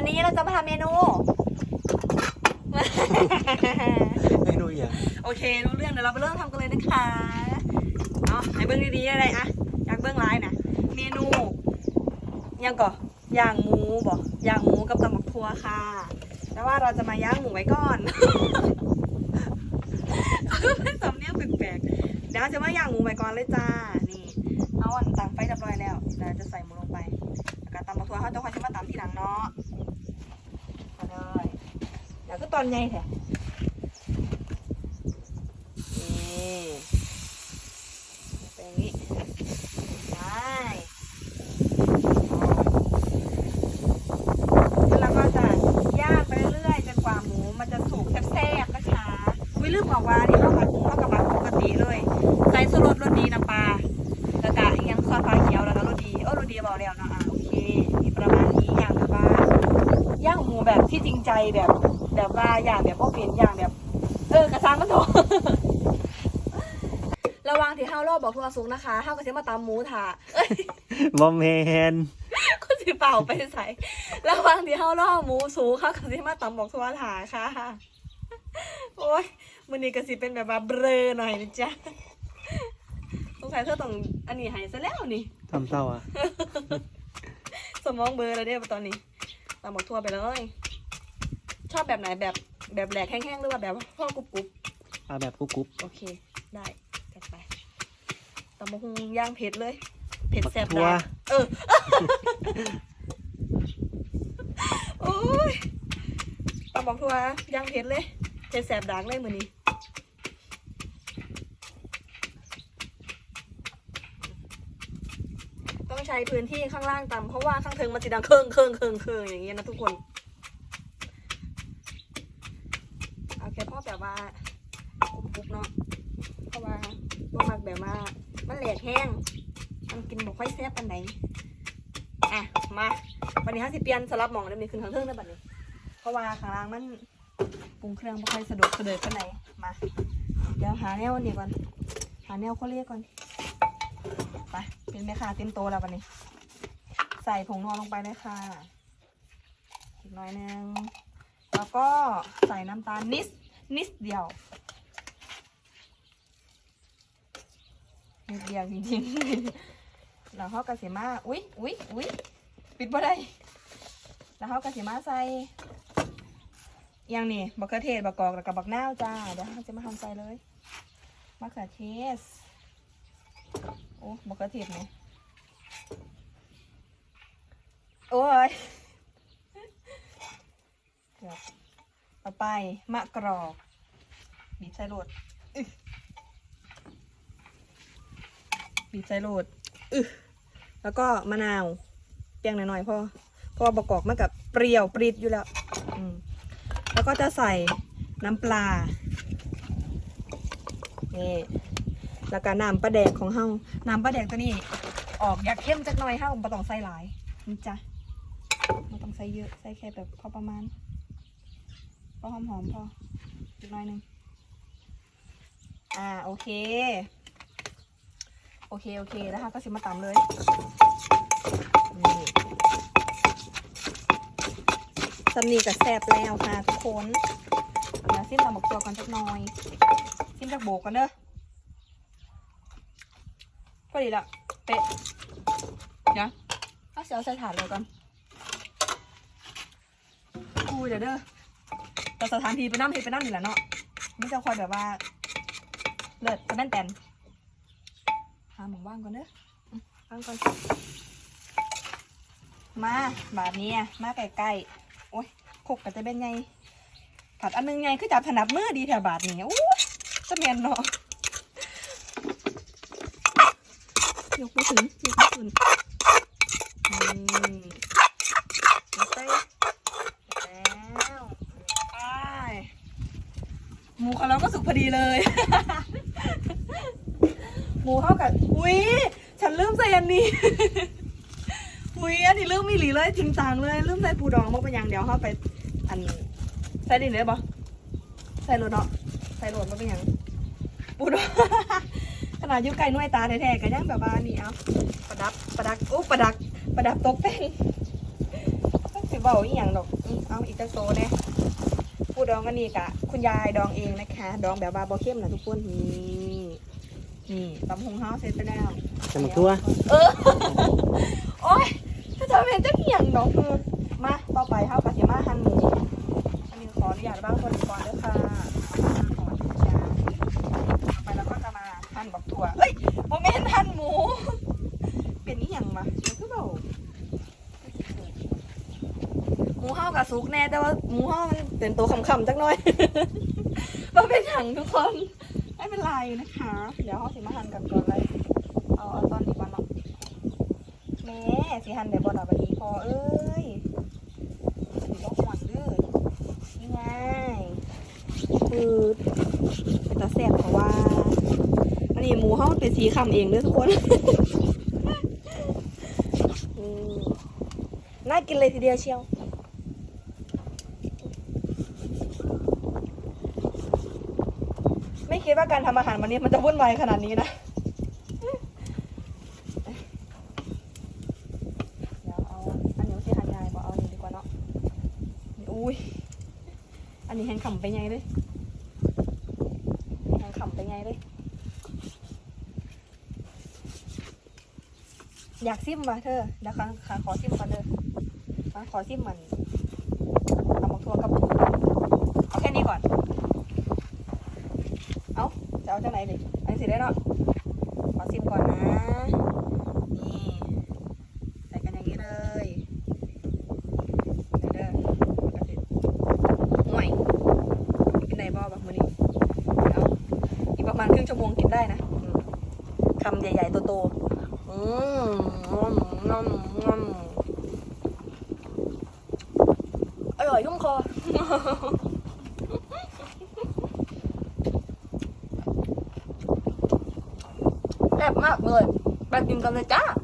วันนี้เราจะมาทำเมนู ไม่รู้อย่างโอเครู้เรื่องเดี๋ยวเราไปเริ่มทำกันเลยนะคะเนาะให้เบิ้งดีๆอะไรอะอยากเบิ้งร้ายนะเมนูยังก่อย่างหมูบ่ย่างหมูกับตำบักทั่วค่ะ แต่ว่าเราจะมาย่างหมูไว้ก่อนไม่สำเนียงแปลกๆเดี๋ยวเราจะมาย่างหมูไว้ก่อนเลยจ้า นี่เอาอันตังไฟเรียบร้อยแล้วเดี๋ยวจะใส่หมูลงไปแล้วก็ตำบักทั่วเขาจะคอยชิมาตำทีหลังเนาะมาเลยเดี๋ยวก็ ตอนใหญ่แท้นี่เป็นอย่างนี้ได้แล้วเราก็จะย่างไปเรื่อยจนกว่าหมูมันจะสุกแซ่บๆนะคะวิลืมบอกว่านี่ข้าวผัดหมูข้ากับผัดปกติเลยใส่สรสรสดีน้ำปลาแล้วก็อีกอยังซอสฟ้าเขียวแล้วก็รสดีโอ้รสดีบอกแล้วนะอะโอเคประมาณนี้อย่างแบบว่าย่างหมูแบบที่จริงใจแบบ ว่าอย่างแบบพ่อเป็นอย่างแบบ เออกระซังมันโถระหวังที่ห้าวรอบบอกทัวซุกนะคะห้าวก็จะมาตามหมูถ่าเอ้ยบอมแมนคุณสิเป่าไปใส่ระหวังที่ห้าวรอบหมูสูงเขาก็จะมาตามบอกทัวถ่าค่ะ โอ้ยมันนี้ก็สิเป็นแบบว่าเบลอหน่อยนะจ๊ะสงสัยเธอต้องอันนี้ใหายซะแล้วนี่ทำเศร้าอะ สมองเบลอแล้วเด้ตอนนี้ตามบอกทัวไปเลย ชอบแบบไหนแบบแบบแหลกแห้งๆหรือว่าแบบพ่อกรุบกรุบเอาแบบกรุบกรุบโอเค ได้จัดไปตำมะฮุงย่างเผ็ดเลย เผ็ดแซ่บทัวได้เออโอ้ยตำบักทัวย่างเผ็ดเลยเผ็ดแซ่บดักเลยมือนี้ต้องใช้พื้นที่ข้างล่างตำเพราะว่าข้างเทิงมันจะดังเครื่องเครื่องเครื่องเครื่องอย่างเงี้ยนะทุกคน เอา แค่พ่อแบบว่าปุ๊บๆเนาะเพราะว่าบ่มักแบบว่ามันแหลกแห้งมันกินบ่ค่อยแซ่บปานไหนอะมาวันนี้ห้าสิเปลี่ยนสลับหมองเดี๋ยวนี้ขึ้นทางเทิงได้บัดนี้เพราะว่าข้างล่างมันปรุงเครื่องบ่ค่อยสะดวกสะเดิดปานไหนมาเดี๋ยวหาแนวนี่ก่อนหาแนวเขาเรียกก่อนไปเป็นแม่ค้าเต็มโตแล้วบัดนี้ ใส่ผงนัวลงไปเลยค่ะอีกหน่อยนึงแล้วก็ใส่น้ำตาลนิด นิดเดียว นิดเดียวจริงๆแล้วเขากระเสีมาอุ๊ยอุ๊ยอุ๊ยปิดบ่ได้แล้วเขากระเสีมาใส่อยังนี่บักเขือเทศบักกอกแล้วกับบักนาวจ้าเดี๋ยวเขาจะมาทำใส่เลยมะเขือเทศโอ้บักเขือเทศไหมโอ้ยเกือบ ต่อไปมะกรอกบีบใส่โรดบีบใส่โรดอึแล้วก็มะนาวเปียงหน่อยๆพอเพราะว่าประกอบมากับเปรี้ยวปรีดอยู่แล้วแล้วก็จะใส่น้ำปลา นี่ แล้วก็น้ำปลาแดกของเฮาน้ำปลาแดกตัวนี้ ออกอยากเข้มจักหน่อยเฮาบ่ต้องใส่หลายนี่จ้ะไม่ต้องใส่เยอะ ใส่แค่แบบพอประมาณ พอหอมๆพออีกหน่อยหนึ่งอ่าโอเค โอเค โอเคแล้วค่ะก็สิมาตำเลยนี่สำนีกับแซบแล้วค่ะทุกคนเดี๋ยวซิมตำบักตัวก่อนสักหน่อยซิมจากโบกกันเด้อพอดีละเป๊ะเดี๋ยวเอาเสียวใส่ถาดเลยก่อนอุ้เดี๋ยวเด้อ แต่สถานที่ไปนั่งที่ไปนั่งนี่แหละเนาะไม่จะคอยแบบว่า เลิศจะแม่นแตนหาหมองว่างก่อนเด้ออืมว่างก่อน มาบาทนี้อะมาใกล้ๆโอ้ยคกกับจะเป็นไงผัดอันนึงไงคือจับถนัดมือดีแถวบาทนี้โอ้ยจะแมนเนาะยกไม่ถึงยกไม่ถึงนี่ยกไปแล้วไปห มูของเราก็สุกพอดีเลย หมูเข้ากับอุ้ยฉันลืมใส่อันนี้ อุ้ยอันนี้ลืมมีหลีเลยจริงจังเลยลืมใส่ปูดองมาเป็นอย่างเดียวเข้าไป อันใส่ดินเลยปะใส่รถเนาะใส่รถมาเป็นอย่างปูดองขนาดยุ่ไก่น้วยตาแท้ๆก็ยังแบบว่านี่เอาประดับประดักโอ้ประดักประดับตกแต่งสิบบาอีหยังดอกอืมเอาอีกตะโซเนี่ย ผู้ดองกันนี่กะคุณยายดองเองนะคะ ดองแบบว่าบอเข้มนะทุกคนนี่นี่ตำหงเฮาเสร็จไปแล้วจะมาทั่วเออโอ๊ยถ้าจะเป็นจะเหี่ยงดอกคือมาต่อไปเฮากะสิมาหั่นหมูอันนี้ขออนุญาตบ้างคนก่อนเด้อค่ะขออนุญาตต่อไปเราก็จะมาหั่นบักถั่วเอ้ยโมเมนหั่นหมู เป็นนี่ยังมามันคือเบา หมูเฮากับซุกแน่แต่ว่าหมูเฮามันเป็นตัวคำๆจักหน่อยมันเป็นอย่างทุกคนไม่เป็นไรนะคะ เดี๋ยวเฮาสิมาหันกันก่อนเลยเอาเอาตอนนี้ก่อนเนาะแม่สิหันได้บ่ดอกบัดนี้พอเอ้ยสิบ่ห่วนเด้อนี่ไงคือเป็นตาแซ่บเพราะว่าอันนี้หมูเฮามันเป็นสีคำเองเด้อทุกคนน่ากินเลยทีเดียวเชียว ไม่ คิดว่าการทำอาหารวันนี้มันจะวุ่นวายขนาดนี้นะเดี๋ยวเอาอันนี้ที่หันยายบอกเอาอันนี้ดีกว่าเนาะอุ้ยอันนี้แหงขำไปไงเลยแหงขำไปไงเลยอยากซิมมาเธอเดี๋ยวขาขาขอซิมก่อนเด้อขาขอซิมมันตำบักทั่วกับปูเอาแค่นี้ก่อน เอาจะ เอาจากไหนดิอันสิได้เนาะขอซิมก่อนนะ นี่ใส่กันอย่างนี้เลยเด้อมันก็สิห่วยกินไหนบ่แบบมื้อนี้เอาอีกประมาณครึ่งชั่วโมงกินได้นะคำใหญ่ๆโตๆอืมงอมงอมงอมอร่อยชุ่มคอ แซ่บมาก